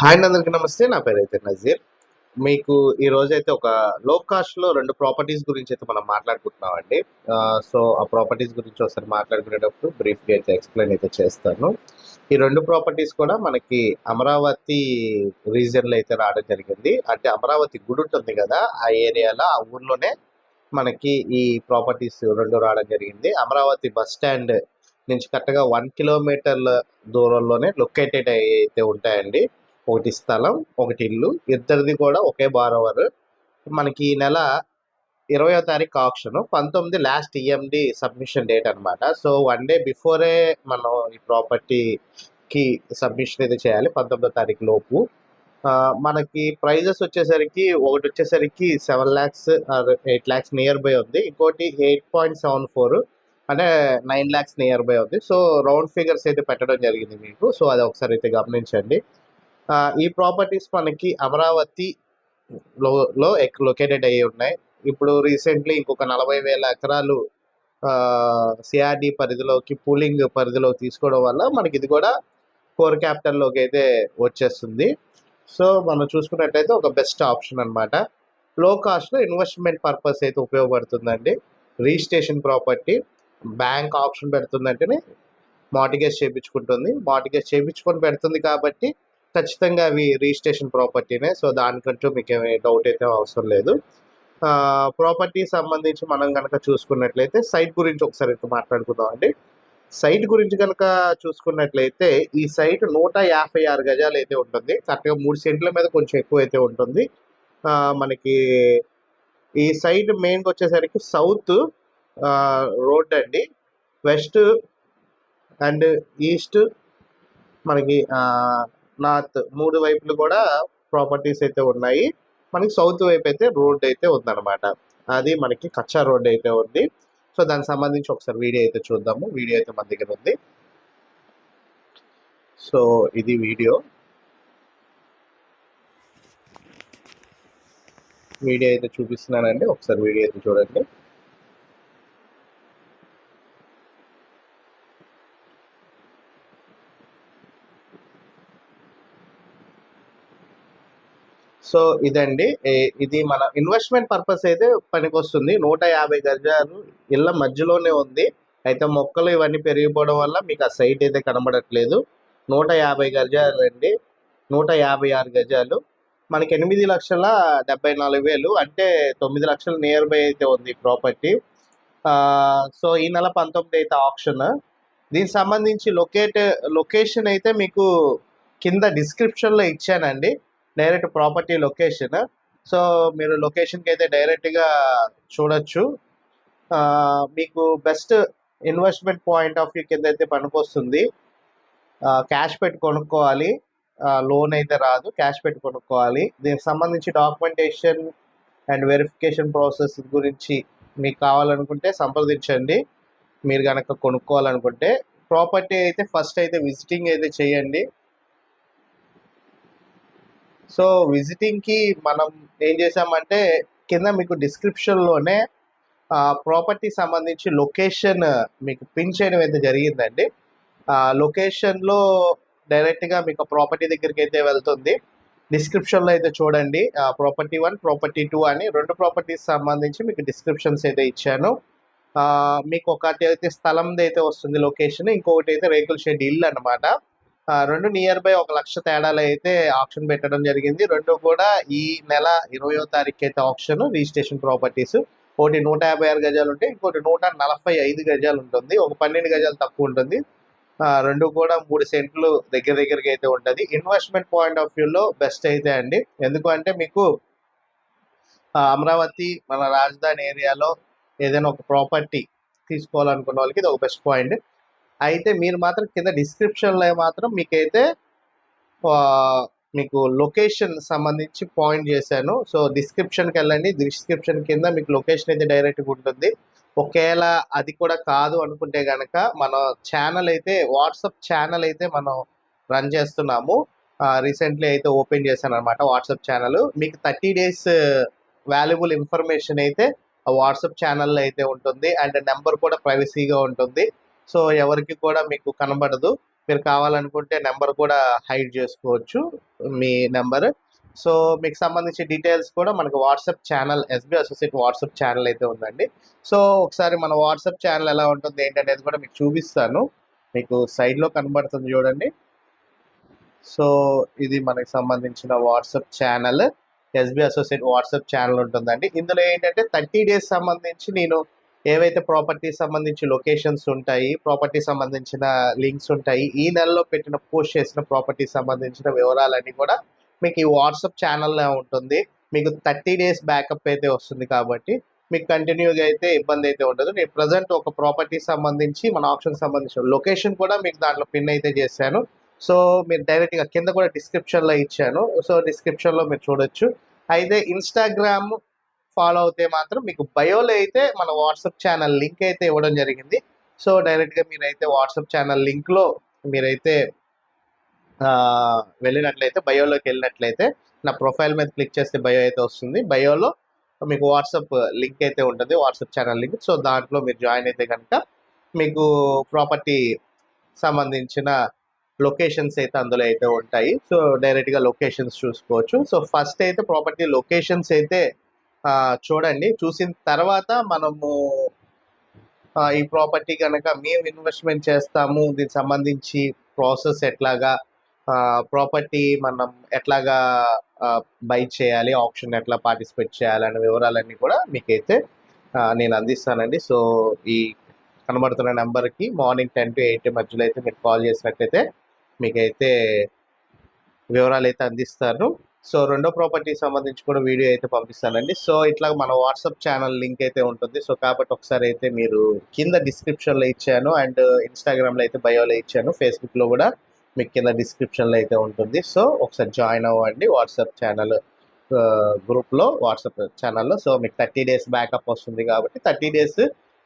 Hi అందరికీ నమస్తే నా పేరు అయితే నజీర్. మీకు ఈ అయితే ఒక లో కాస్ట్లో రెండు ప్రాపర్టీస్ గురించి అయితే మనం మాట్లాడుకుంటున్నామండి. సో ఆ ప్రాపర్టీస్ గురించి ఒకసారి మాట్లాడుకునేటప్పుడు బ్రీఫ్గా అయితే ఎక్స్ప్లెయిన్ అయితే చేస్తాను. ఈ రెండు ప్రాపర్టీస్ కూడా మనకి అమరావతి రీజియన్లో అయితే రావడం జరిగింది. అంటే అమరావతి గుడి ఉంటుంది కదా ఆ ఏరియాలో ఆ ఊర్లోనే మనకి ఈ ప్రాపర్టీస్ రెండు రావడం జరిగింది. అమరావతి బస్ స్టాండ్ నుంచి కరెక్ట్గా వన్ కిలోమీటర్ల దూరంలోనే లొకేటెడ్ అయితే ఉంటాయండి. ఒకటి స్థలం ఒకటి ఇల్లు ఇద్దరిది కూడా ఒకే బారోవర్. మనకి ఈ నెల ఇరవయో తారీఖు ఆప్షన్ పంతొమ్మిది లాస్ట్ ఈఎండి సబ్మిషన్ డేట్ అనమాట సో వన్ డే బిఫోరే మనం ఈ ప్రాపర్టీకి సబ్మిషన్ అయితే చేయాలి పంతొమ్మిదో తారీఖు లోపు. మనకి ప్రైజెస్ వచ్చేసరికి ఒకటి వచ్చేసరికి seven lakhs eight lakhs nearby ఉంది. ఇంకోటి ఎయిట్ పాయింట్ సెవెన్ ఫోర్ అంటే నైన్ ల్యాక్స్ నియర్ బై ఉంది సో రౌండ్ ఫిగర్స్ అయితే పెట్టడం జరిగింది మీకు. సో అది ఒకసారి అయితే గమనించండి. ఈ ప్రాపర్టీస్ మనకి అమరావతి లో లొకేటెడ్ అయ్యి ఉన్నాయి. ఇప్పుడు రీసెంట్లీ ఇంకొక నలభై వేల ఎకరాలు సిఆర్డి పరిధిలోకి పూలింగ్ పరిధిలో తీసుకోవడం వల్ల మనకి ఇది కూడా కోర్ క్యాపిటల్లోకి అయితే వచ్చేస్తుంది. సో మనం చూసుకున్నట్టయితే ఒక బెస్ట్ ఆప్షన్ అనమాట లో కాస్ట్లో ఇన్వెస్ట్మెంట్ పర్పస్ అయితే ఉపయోగపడుతుందండి. Registration property. బ్యాంక్ ఆప్షన్ పెడుతుందంటేనే మార్టిగేజ్ చేయించుకుంటుంది. మార్టిగేజ్ చేయించుకొని పెడుతుంది కాబట్టి ఖచ్చితంగా అవి రిజిస్ట్రేషన్ ప్రాపర్టీనే. సో దానికంటూ మీకు ఏమీ డౌట్ అయితే అవసరం లేదు. ప్రాపర్టీ సంబంధించి మనం కనుక చూసుకున్నట్లయితే సైట్ గురించి ఒకసారి అయితే మాట్లాడుకుందాం అండి. సైట్ గురించి కనుక చూసుకున్నట్లయితే ఈ సైట్ నూట యాభై ఆరు గజాలు అయితే ఉంటుంది. కరెక్ట్గా మూడు సెంట్ల మీద కొంచెం ఎక్కువ అయితే ఉంటుంది. మనకి ఈ సైట్ మెయిన్గా వచ్చేసరికి సౌత్ రోడ్ అండి. వెస్ట్ అండ్ ఈస్ట్ మనకి నార్త్ మూడు వైపులు కూడా ప్రాపర్టీస్ అయితే ఉన్నాయి. మనకి సౌత్ వైపు అయితే రోడ్ అయితే ఉందన్నమాట. అది మనకి కచ్చా రోడ్ అయితే ఉంది. సో దానికి సంబంధించి ఒకసారి వీడియో అయితే చూద్దాము. వీడియో అయితే మన దగ్గర ఉంది. సో ఇది వీడియో. వీడియో అయితే చూపిస్తున్నానండి. ఒకసారి వీడియో అయితే చూడండి. సో ఇదండి. ఇది మన ఇన్వెస్ట్మెంట్ పర్పస్ అయితే పనికొస్తుంది. నూట యాభై గజాలు ఇళ్ళ మధ్యలోనే ఉంది. అయితే మొక్కలు ఇవన్నీ పెరిగిపోవడం వల్ల మీకు ఆ సైట్ అయితే కనబడట్లేదు. నూట యాభై గజాలు అండి. నూట యాభై ఆరు గజాలు. మనకి ఎనిమిది లక్షల డెబ్బై నాలుగు వేలు. అంటే తొమ్మిది లక్షల నియర్ బై అయితే ఉంది ప్రాపర్టీ సో ఈ నెల పంతొమ్మిది అయితే ఆప్షన్ దీనికి సంబంధించి లొకేట్ లొకేషన్ అయితే మీకు కింద డిస్క్రిప్షన్లో ఇచ్చానండి. Direct property location. సో మీరు లొకేషన్కి అయితే డైరెక్ట్గా చూడొచ్చు. మీకు best investment point of view కింద అయితే పనికొస్తుంది క్యాష్ పెట్టి కొనుక్కోవాలి. లోన్ అయితే రాదు. క్యాష్ పెట్టి కొనుక్కోవాలి. దీనికి సంబంధించి డాక్యుమెంటేషన్ అండ్ వెరిఫికేషన్ ప్రాసెస్ గురించి మీకు కావాలనుకుంటే సంప్రదించండి. మీరు కనుక కొనుక్కోవాలనుకుంటే ప్రాపర్టీ అయితే ఫస్ట్ అయితే విజిటింగ్ అయితే చేయండి. సో విజిటింగ్కి మనం ఏం చేసామంటే కింద మీకు డిస్క్రిప్షన్లోనే ప్రాపర్టీ సంబంధించి లొకేషన్ మీకు పిన్ చేయడం అయితే జరిగిందండి. లొకేషన్లో డైరెక్ట్గా మీకు ప్రాపర్టీ దగ్గరికి అయితే వెళ్తుంది. డిస్క్రిప్షన్లో అయితే చూడండి. ప్రాపర్టీ వన్ ప్రాపర్టీ టూ అని రెండు ప్రాపర్టీస్ సంబంధించి మీకు డిస్క్రిప్షన్స్ అయితే ఇచ్చాను. మీకు ఒకటి అయితే స్థలంది అయితే వస్తుంది లొకేషన్ ఇంకొకటి అయితే రేకుల షెడ్ ఇల్లు అనమాట రెండు నియర్ బై ఒక లక్ష తేడాలు అయితే ఆప్షన్ పెట్టడం జరిగింది. రెండు కూడా ఈ నెల ఇరవయో తారీఖు అయితే ఆప్షన్ రిజిస్ట్రేషన్ ప్రాపర్టీస్. ఒకటి నూట యాభై ఆరు గజాలు ఉంటే ఇంకోటి నూట నలభై ఐదు గజాలు ఉంటుంది. ఒక పన్నెండు గజాలు తక్కువ ఉంటుంది. రెండు కూడా మూడు సెంట్లు దగ్గర దగ్గరికి అయితే ఉంటుంది. ఇన్వెస్ట్మెంట్ పాయింట్ ఆఫ్ వ్యూలో బెస్ట్ అయితే అండి. ఎందుకంటే మీకు అమరావతి మన రాజధాని ఏరియాలో ఏదైనా ఒక ప్రాపర్టీ తీసుకోవాలనుకున్న వాళ్ళకి ఇది ఒక బెస్ట్ పాయింట్. అయితే మీరు మాత్రం కింద డిస్క్రిప్షన్లో మాత్రం మీకైతే మీకు లొకేషన్ సంబంధించి పాయింట్ చేశాను. సో డిస్క్రిప్షన్కి వెళ్ళండి. డిస్క్రిప్షన్ కింద మీకు లొకేషన్ అయితే డైరెక్ట్గా ఉంటుంది. ఒకవేళ అది కూడా కాదు అనుకుంటే కనుక మన ఛానల్ అయితే వాట్సాప్ ఛానల్ అయితే మనం రన్ చేస్తున్నాము. రీసెంట్లీ అయితే ఓపెన్ చేశాను అనమాట వాట్సాప్ ఛానల్ మీకు థర్టీ డేస్ వాల్యుబుల్ ఇన్ఫర్మేషన్ అయితే వాట్సప్ వాట్సాప్ ఛానల్లో అయితే ఉంటుంది. అండ్ నెంబర్ కూడా ప్రైవసీగా ఉంటుంది. సో ఎవరికి కూడా మీకు కనబడదు. మీరు కావాలనుకుంటే నెంబర్ కూడా హైడ్ చేసుకోవచ్చు మీ నెంబర్. సో మీకు సంబంధించి డీటెయిల్స్ కూడా మనకు WhatsApp channel SB associate WhatsApp channel అయితే ఉందండి. సో ఒకసారి మన వాట్సాప్ ఛానల్ ఎలా ఉంటుంది ఏంటనేది కూడా మీకు చూపిస్తాను. మీకు సైడ్లో కనబడుతుంది చూడండి. సో ఇది మనకి సంబంధించిన WhatsApp channel SB associate WhatsApp channel ఉంటుందండి. ఇందులో ఏంటంటే థర్టీ డేస్ సంబంధించి నేను ఏవైతే ప్రాపర్టీ సంబంధించి లొకేషన్స్ ఉంటాయి ప్రాపర్టీ సంబంధించిన లింక్స్ ఉంటాయి ఈ నెలలో పెట్టిన పోస్ట్ చేసిన ప్రాపర్టీ సంబంధించిన వివరాలన్నీ కూడా మీకు ఈ వాట్సాప్ ఛానల్లో ఉంటుంది. మీకు థర్టీ డేస్ బ్యాకప్ అయితే వస్తుంది కాబట్టి మీకు కంటిన్యూగా అయితే ఇబ్బంది అయితే ఉండదు. నేను ప్రజెంట్ ఒక ప్రాపర్టీ సంబంధించి మన ఆప్షన్ సంబంధించిన లొకేషన్ కూడా మీకు దాంట్లో పిన్ అయితే చేశాను. సో మీరు డైరెక్ట్గా కింద కూడా డిస్క్రిప్షన్లో ఇచ్చాను. సో డిస్క్రిప్షన్లో మీరు చూడొచ్చు. అయితే ఇన్స్టాగ్రామ్ ఫాలో అవుతే మాత్రం మీకు బయోలో అయితే మన వాట్సాప్ ఛానల్ లింక్ అయితే ఇవ్వడం జరిగింది. సో డైరెక్ట్గా మీరైతే వాట్సాప్ ఛానల్ లింక్లో మీరైతే వెళ్ళినట్లయితే బయోలోకి వెళ్ళినట్లయితే నా ప్రొఫైల్ మీద క్లిక్ చేస్తే బయో అయితే వస్తుంది. బయోలో మీకు వాట్సాప్ లింక్ అయితే ఉంటుంది. WhatsApp channel link. సో దాంట్లో మీరు జాయిన్ అయితే కనుక మీకు ప్రాపర్టీ సంబంధించిన లొకేషన్స్ అయితే అందులో అయితే ఉంటాయి. సో డైరెక్ట్గా లొకేషన్స్ చూసుకోవచ్చు. సో ఫస్ట్ అయితే ప్రాపర్టీ లొకేషన్స్ అయితే చూడండి. చూసిన తర్వాత మనము ఈ ప్రాపర్టీ కనుక మేము ఇన్వెస్ట్మెంట్ చేస్తాము. దీనికి సంబంధించి ప్రాసెస్ ఎట్లాగా ప్రాపర్టీ మనం ఎట్లాగా బై చేయాలి ఆప్షన్ ఎట్లా పార్టిసిపేట్ చేయాలనే వివరాలన్నీ కూడా మీకైతే నేను అందిస్తానండి. సో ఈ కనబడుతున్న నెంబర్కి మార్నింగ్ టెన్ టు ఎయిట్ మధ్యలో అయితే మీరు కాల్ చేసినట్లయితే మీకైతే వివరాలు అయితే అందిస్తాను. సో రెండో ప్రాపర్టీ సంబంధించి కూడా వీడియో అయితే పంపిస్తానండి. సో ఇట్లా మన వాట్సాప్ ఛానల్ లింక్ అయితే ఉంటుంది. సో కాబట్టి ఒకసారి అయితే మీరు కింద డిస్క్రిప్షన్లో ఇచ్చాను అండ్ ఇన్స్టాగ్రామ్లో అయితే బయోలో ఇచ్చాను. ఫేస్బుక్లో కూడా మీకు కింద డిస్క్రిప్షన్లో అయితే ఉంటుంది. సో ఒకసారి జాయిన్ అవ్వండి వాట్సాప్ ఛానల్ గ్రూప్లో వాట్సాప్ ఛానల్లో సో మీకు థర్టీ డేస్ బ్యాకప్ వస్తుంది కాబట్టి థర్టీ డేస్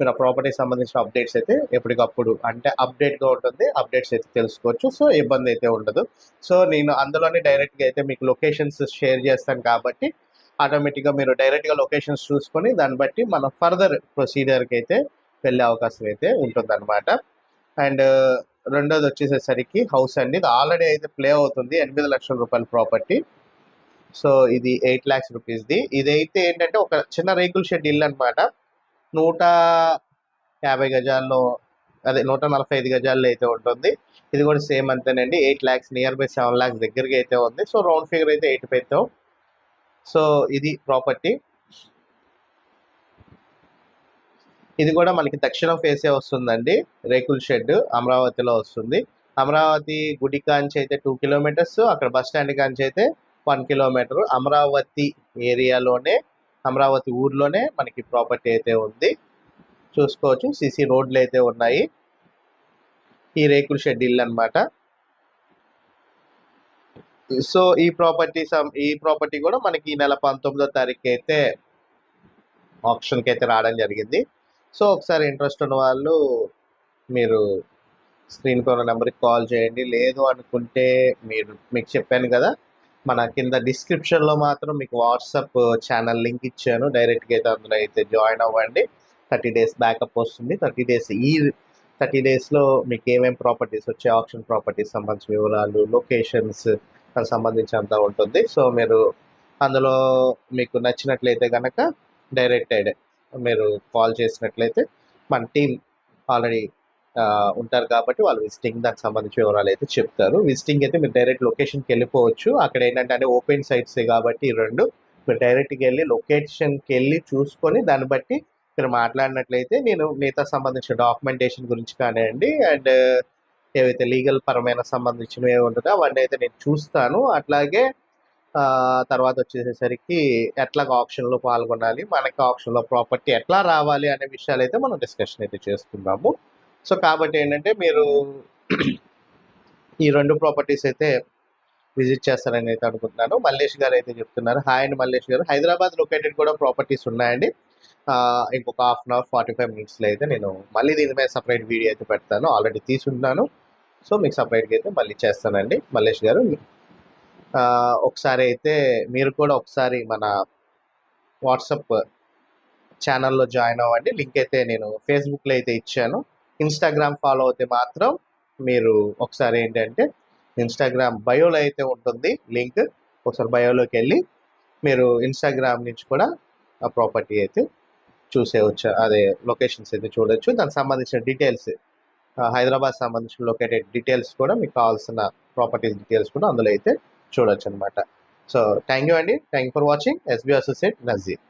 మీరు ప్రాపర్టీ సంబంధించిన అప్డేట్స్ అయితే ఎప్పటికప్పుడు అంటే అప్డేట్గా ఉంటుంది అప్డేట్స్ అయితే తెలుసుకోవచ్చు. సో ఇబ్బంది అయితే ఉండదు. సో నేను అందులోనే డైరెక్ట్గా అయితే మీకు లొకేషన్స్ షేర్ చేస్తాను కాబట్టి ఆటోమేటిక్గా మీరు డైరెక్ట్గా లొకేషన్స్ చూసుకొని దాన్ని బట్టి మనం ఫర్దర్ ప్రొసీజర్కి అయితే వెళ్ళే అవకాశం అయితే ఉంటుందన్నమాట. అండ్ రెండోది వచ్చేసేసరికి హౌస్ అండి. ఇది ఆల్రెడీ అయితే ప్లే అవుతుంది. ఎనిమిది లక్షల రూపాయల ప్రాపర్టీ సో ఇది ఎయిట్ ల్యాక్స్ రూపీస్ది ఇదైతే ఏంటంటే ఒక చిన్న రేకుల్ షెడ్ ఇల్లు అనమాట నూట యాభై గజాల్లో అదే నూట నలభై ఐదు గజాల్లో అయితే ఉంటుంది. ఇది కూడా సేమ్ అంతేనండి. Eight lakhs near by seven lakhs దగ్గరగా అయితే ఉంది. సో రౌండ్ ఫిగర్ అయితే ఎయిట్ పెడతాం సో ఇది ప్రాపర్టీ. ఇది కూడా మనకి దక్షిణం ఫేసే వస్తుందండి. రేకుల్ షెడ్ అమరావతిలో వస్తుంది. అమరావతి గుడి కాంచి అయితే టూ కిలోమీటర్స్ అక్కడ బస్ స్టాండ్ కాంచి అయితే వన్ కిలోమీటర్. అమరావతి ఏరియాలోనే అమరావతి ఊర్లోనే మనకి ప్రాపర్టీ అయితే ఉంది. చూసుకోవచ్చు. సిసి రోడ్లు అయితే ఉన్నాయి. ఈ రేకుల షెడ్ ఇల్లు అనమాట సో ఈ ప్రాపర్టీ ఈ ప్రాపర్టీ కూడా మనకి ఈ నెల పంతొమ్మిదో తారీఖు అయితే ఆప్షన్కి అయితే రావడం జరిగింది. సో ఒకసారి ఇంట్రెస్ట్ ఉన్న వాళ్ళు మీరు స్క్రీన్ పైన నెంబర్కి కాల్ చేయండి. లేదు అనుకుంటే మీరు మీకు చెప్పాను కదా మన కింద డిస్క్రిప్షన్లో మాత్రం మీకు వాట్సాప్ ఛానల్ లింక్ ఇచ్చాను. డైరెక్ట్గా అయితే అందులో అయితే జాయిన్ అవ్వండి. థర్టీ డేస్ బ్యాకప్ వస్తుంది. థర్టీ డేస్ ఈ థర్టీ డేస్లో మీకు ఏమేమి ప్రాపర్టీస్ వచ్చే ఆప్షన్ ప్రాపర్టీస్ సంబంధించిన వివరాలు లొకేషన్స్ దానికి సంబంధించినంత ఉంటుంది. సో మీరు అందులో మీకు నచ్చినట్లయితే కనుక డైరెక్ట్ మీరు కాల్ చేసినట్లయితే మన టీం ఆల్రెడీ ఉంటారు కాబట్టి వాళ్ళు విజిటింగ్ దానికి సంబంధించిన వివరాలు అయితే చెప్తారు. విజిటింగ్ అయితే మీరు డైరెక్ట్ లొకేషన్కి వెళ్ళిపోవచ్చు. అక్కడ ఏంటంటే అంటే ఓపెన్ సైట్స్ కాబట్టి రెండు. మీరు డైరెక్ట్గా వెళ్ళి లొకేషన్కి వెళ్ళి చూసుకొని దాన్ని బట్టి మీరు మాట్లాడినట్లయితే నేను మిగతా సంబంధించిన డాక్యుమెంటేషన్ గురించి కానివ్వండి అండ్ ఏవైతే లీగల్ పరమైన సంబంధించినవి ఏవి ఉంటుందో అవన్నీ అయితే నేను చూస్తాను. అట్లాగే తర్వాత వచ్చేసేసరికి ఎట్లా ఆప్షన్లో పాల్గొనాలి మనకి ఆప్షన్లో ప్రాపర్టీ ఎట్లా రావాలి అనే విషయాలు అయితే మనం డిస్కషన్ అయితే చేస్తున్నాము. సో కాబట్టి ఏంటంటే మీరు ఈ రెండు ప్రాపర్టీస్ అయితే విజిట్ చేస్తారని అయితే అనుకుంటున్నాను. మల్లేష్ గారు అయితే చెప్తున్నారు. హాయ్ అండి మల్లేష్ గారు. హైదరాబాద్ లొకేటెడ్ కూడా ప్రాపర్టీస్ ఉన్నాయండి. ఇంకొక half an hour forty five మినిట్స్లో అయితే నేను మళ్ళీ దీని మీద సపరేట్ వీడియో అయితే పెడతాను. ఆల్రెడీ తీసుంటున్నాను. సో మీకు సపరేట్గా అయితే మళ్ళీ చేస్తానండి. మల్లేష్ గారు ఒకసారి అయితే మీరు కూడా ఒకసారి మన వాట్సప్ ఛానల్లో జాయిన్ అవ్వండి. లింక్ అయితే నేను ఫేస్బుక్లో అయితే ఇచ్చాను. ఇన్స్టాగ్రామ్ ఫాలో అయితే మాత్రం మీరు ఒకసారి ఏంటంటే ఇన్స్టాగ్రామ్ బయోలో అయితే ఉంటుంది లింక్. ఒకసారి బయోలోకి వెళ్ళి మీరు ఇన్స్టాగ్రామ్ నుంచి కూడా ఆ ప్రాపర్టీ అయితే చూసేవచ్చు అదే లొకేషన్స్ అయితే చూడొచ్చు. దానికి సంబంధించిన డీటెయిల్స్ హైదరాబాద్ సంబంధించిన లొకేటెడ్ డీటెయిల్స్ కూడా మీకు కావాల్సిన ప్రాపర్టీ డీటెయిల్స్ కూడా అందులో అయితే చూడొచ్చు అనమాట సో థ్యాంక్ యూ అండి. Thank you for watching SB associate Nazeer